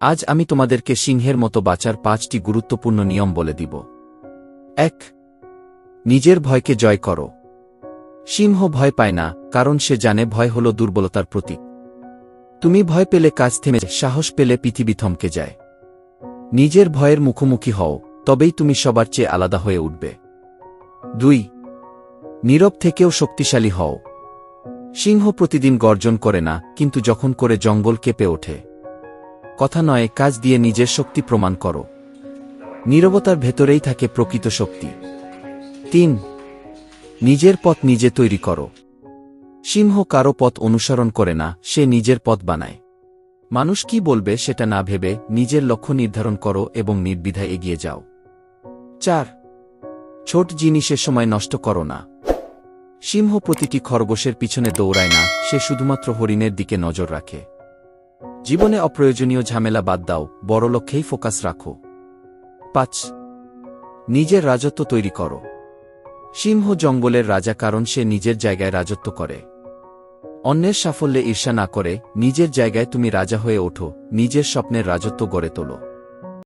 আজ আমি তোমাদেরকে সিংহের মতো বাঁচার পাঁচটি গুরুত্বপূর্ণ নিয়ম বলে দিব। এক, নিজের ভয়কে জয় করো। সিংহ ভয় পায় না, কারণ সে জানে ভয় হল দুর্বলতার প্রতীক। তুমি ভয় পেলে কাজ থেমে সাহস পেলে পৃথিবী থমকে যায়। নিজের ভয়ের মুখোমুখি হও, তবেই তুমি সবার চেয়ে আলাদা হয়ে উঠবে। দুই, নীরব থেকেও শক্তিশালী হও। সিংহ প্রতিদিন গর্জন করে না, কিন্তু যখন করে জঙ্গল কেঁপে ওঠে। কথা নয়, কাজ দিয়ে নিজের শক্তি প্রমাণ করো। নীরবতার ভেতরেই থাকে প্রকৃত শক্তি। তিন, নিজের পথ নিজে তৈরি করো। সিংহ কারও পথ অনুসরণ করে না, সে নিজের পথ বানায়। মানুষ কি বলবে সেটা না ভেবে নিজের লক্ষ্য নির্ধারণ করো এবং নির্বিধায় এগিয়ে যাও। চার, ছোট জিনিসের সময় নষ্ট করো না। সিংহ প্রতিটি খরগোশের পিছনে দৌড়ায় না, সে শুধুমাত্র হরিণের দিকে নজর রাখে। জীবনে অপ্রয়োজনীয় ঝামেলা বাদ দাও বড় লক্ষ্যেই ফোকাস রাখো। পাঁচ, নিজের রাজত্ব তৈরি করো। সিংহ জঙ্গলের রাজা কারণ সে নিজের জায়গায় রাজত্ব করে। অন্যের সাফল্যে ঈর্ষা না করে, নিজের জায়গায় তুমি রাজা হয়ে ওঠো, নিজের স্বপ্নের রাজত্ব গড়ে তোলো।